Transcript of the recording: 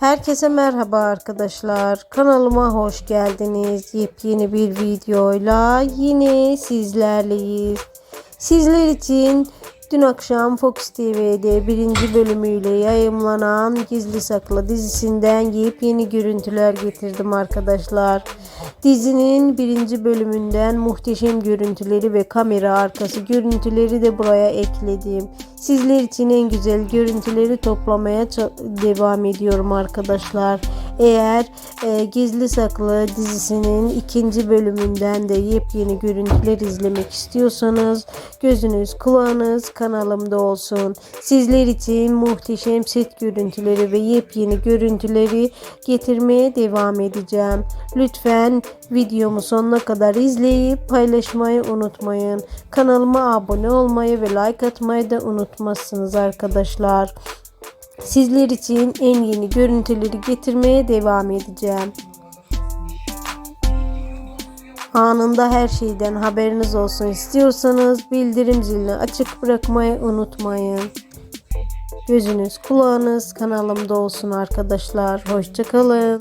Herkese merhaba arkadaşlar. Kanalıma hoş geldiniz. Yepyeni bir videoyla yine sizlerleyiz. Sizler için dün akşam Fox TV'de birinci bölümüyle yayımlanan Gizli Saklı dizisinden yepyeni görüntüler getirdim arkadaşlar. Dizinin birinci bölümünden muhteşem görüntüleri ve kamera arkası görüntüleri de buraya ekledim. Sizler için en güzel görüntüleri toplamaya devam ediyorum arkadaşlar. Eğer e, Gizli Saklı dizisinin ikinci bölümünden de yepyeni görüntüler izlemek istiyorsanız gözünüz kulağınız kanalımda olsun. Sizler için muhteşem set görüntüleri ve yepyeni görüntüleri getirmeye devam edeceğim. Lütfen videomu sonuna kadar izleyip paylaşmayı unutmayın. Kanalıma abone olmayı ve like atmayı da unutmazsınız arkadaşlar. Sizler için en yeni görüntüleri getirmeye devam edeceğim. Anında her şeyden haberiniz olsun istiyorsanız bildirim zilini açık bırakmayı unutmayın. Gözünüz kulağınız kanalımda olsun arkadaşlar. Hoşçakalın.